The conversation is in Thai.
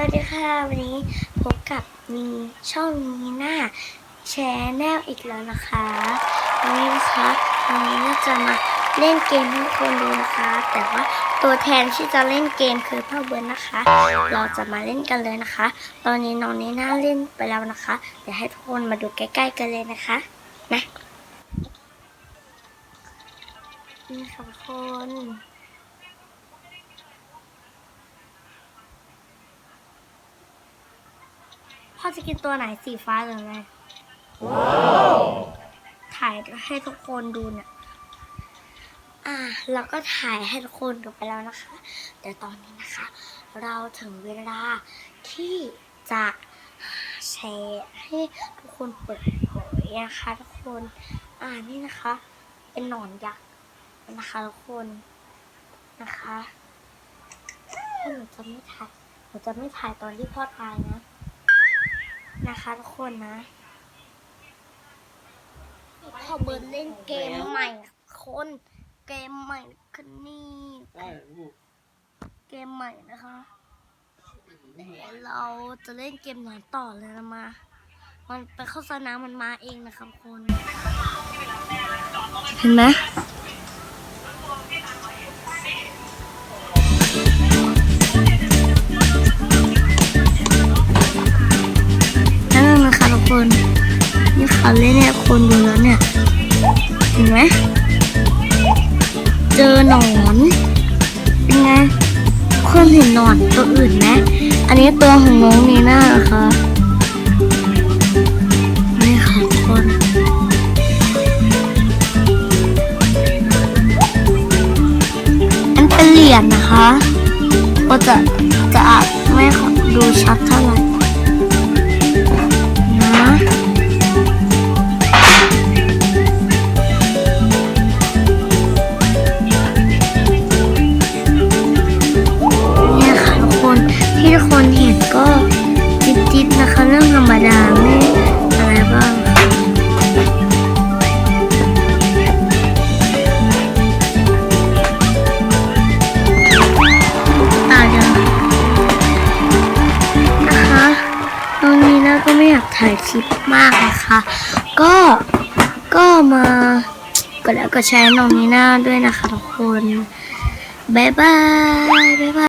สวัสดีค่ะ วันนี้พบกับมีช่องมีหน้าแชร์แนลอีกแล้วนะคะ วันนี้นะคะวันนี้น่าจะมาเล่นเกมให้ทุกคนดูนะคะ แต่ว่าตัวแทนที่จะเล่นเกมคือพ่อเบิร์นนะคะ เราจะมาเล่นกันเลยนะคะ ตอนนี้น้องนี่น่าเล่นไปแล้วนะคะ เดี๋ยวให้ทุกคนมาดูใกล้ ๆ กันเลยนะคะนะนี่ค่ะทุกคน พ่อจะกินตัวไหนสีฟ้าหรือไงถ่ายให้ทุกคนดูเนี่ย อ่าเราก็ถ่ายให้ทุกคนดูไปแล้วนะคะ แต่ตอนนี้นะคะ เราถึงเวลาที่จะแชร์ให้ทุกคนเปิดเผยนะคะทุกคน อ่านี่นะคะ เป็นหนอนยักษ์นะคะทุกคนนะคะถ้าหนูจะไม่ถ่ายหนูจะไม่ถ่ายตอนที่พ่อตายนะ นะคะทุกคนนะพอเบิร์นเล่นเกมใหม่คนเกมใหม่คือนี่ได้ลูกเกมใหม่นะคะแต่เราจะเล่นเกมไหนต่อเลยนะมา มันไปเข้าสนามมันมาเองนะคะทุกคน เห็นไหม เขาเล่นเนี่ยคนดูแล้วเนี่ย เห็นไหม เจอหนอน เป็นไงคนเห็นหนอนตัวอื่นไหม อันนี้ตัวของน้องนีน่านะคะนี่ค่ะทุกคนอันเป็นเหรียญนะคะก็จะจะอาจไม่ดูชัดเท่าไหร่ รื่องธรมดาไม่อะไรบ้างค่ะอ่าเดียวนะคะตอนนี้นะก็ไม่อยากถ่ายคลิปมากนะคะ ก็ก็มาก็แล้วก็แชร์น้องนีน่าด้วยนะคะทุกคน บ๊ายบาย บ๊ายบาย